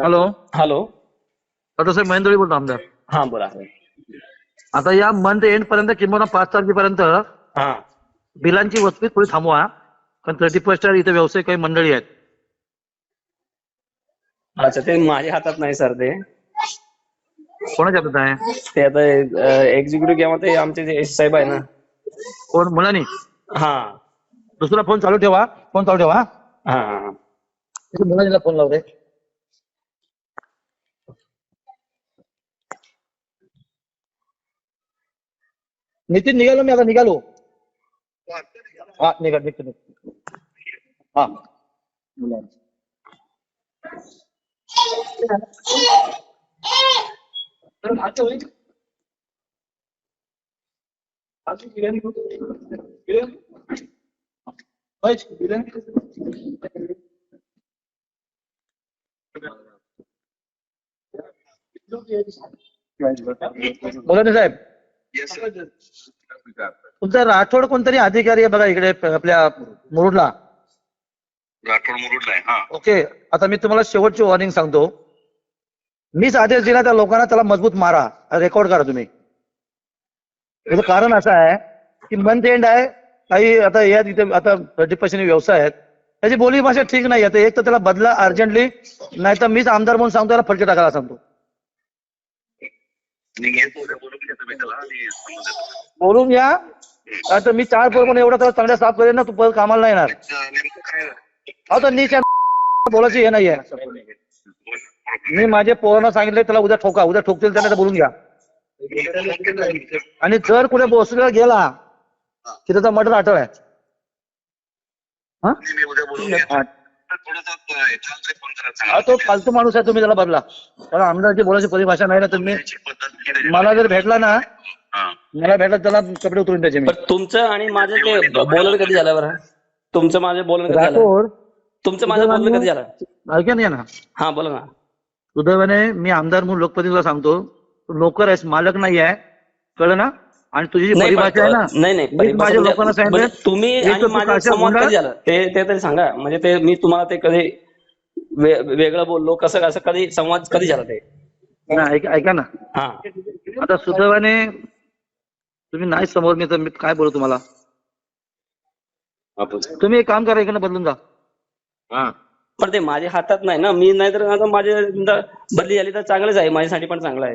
Hello hello doctor साहेब महेंद्रजी बोलतो आमदार. हा बोला. आता या मंथ एंड पर्यंत किंवा पाच तारखेपर्यंत हा. बिलांची वस्तू थोडी थांबवा. कारण थर्टी फर्स्ट इथे व्यावसायिक काही मंडळी आहेत. अच्छा ते माझ्या हातात नाही सर ते. कोणाच्या हातात आहे? ते आता एक्झिक्युटिव्ह किंवा ते आमचे जे एस साहेब आहे ना. कोण? मुलांनी? हा. दुसरा फोन चालू ठेवा. फोन चालू ठेवा हा. हा हा. मुलांनीला फोन लावते नितीन निघालो मी आता निघालो. हा निघा निघतो निघतो. हा. तर बोला ना तुमचा राठोड कोणतरी अधिकारी आहे बघा इकडे प- आपल्या मुरुडला. राठोड मुरुडला आहे हा. ओके आता मी तुम्हाला शेवटची वॉर्निंग सांगतो. मीच आदेश दिला त्या लोकांना त्याला मजबूत मारा. रेकॉर्ड करा तुम्ही. त्याचं कारण असं आहे की मंथ एंड आहे काही आता या तिथे आता थर्टी पर्सेंट व्यवसाय आहेत. त्याची बोली भाषा ठीक नाही आता एक तर त्याला बदला अर्जंटली नाही तर मीच आमदार म्हणून सांगतो त्याला फटके टाकायला सांगतो. बोलून घ्या. आता मी चार पोर एवढा त्याला चांगल्या साफ करेन ना तू परत कामाला नाही येणार. अहो तर नीच बोलायची हे नाहीये. मी माझे पोरांना सांगितले त्याला उद्या ठोका उद्या ठोकतील त्याला तर बोलून घ्या. आणि जर कुठे बसला गेला की त्याचा मर्डर आठव आहे. हा? तो फालतू माणूस आहे तुम्ही त्याला बदला त्याला आमदारची बोलायची परिभाषा नाही ना तुम्ही. मला जर भेटला ना हा. मला भेटला त्याला कपडे उतरून मी. पण तुमचं आणि माझं ते बोलणं कधी झालं बरं? तुमचं माझं बोलणं कधी झालं? राठोड तुमचं माझं बोलणं कधी झालं? ऐका नाही ना. हा बोला ना. सुदैवाने मी आमदार म्हणून लोकप्रतिनिधीला सांगतो तू नोकर आहेस मालक नाही आहे कळलं ना? आणि तुझी जी नाही परिभाषा आहे ना पण- नाही नाही मी परिभाषा माझ्या म्हणजे- लोकांना सांगितलं म्हणजे तुम्ही एक तर आणि तू माझं काशा संवाद गुंडा- कधी झालं ते ते तरी सांगा. म्हणजे ते मी तुम्हाला ते कधी वेगळं बोललो कसं कसं कधी संवाद कधी झाला ते? नाही, ऐका ऐका ना. हा. आता सुदैवाने तुम्ही नाही समोर मी तर मी काय बोलू तुम्हाला? तुम्ही एक काम करा इकडनं बदलून जा. हा. पण ते माझ्या हातात नाही ना. मी नाही तर आता माझे बदली झाली तर चांगलंच आहे. माझ्यासाठी पण चांगलं आहे.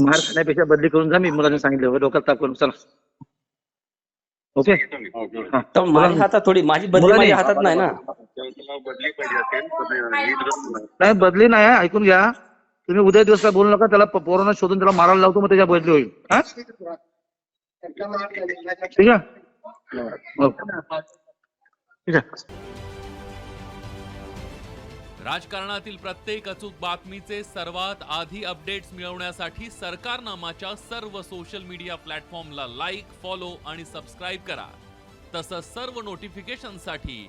मार खाण्यापेक्षा बदली करून जा मी मुलांनी सांगितलं. डोक्यात ताप करून चला. ओके? हा. तर माझ्या हातात थोडी माझी बदली माझ्या हातात नाही ना. बदली पाहिजे असेल तर नीट जर- नाही बदली नाही ऐकून घ्या. तुम्ही उद्या दिवस काय बोलू नका त्याला प- पोरांना शोधून त्याला मारायला लावतो मग त्याच्या बदली होईल. हा? ठीक आहे? ओके. ठीक आहे. राजकारणातील प्रत्येक अचूक बातमीचे सर्वात आधी अपडेट्स मिळवण्यासाठी सरकारनामाच्या सर्व सोशल मीडिया प्लॅटफॉर्मला लाईक फॉलो आणि सबस्क्राईब करा. तसंच सर्व नोटिफिकेशनसाठी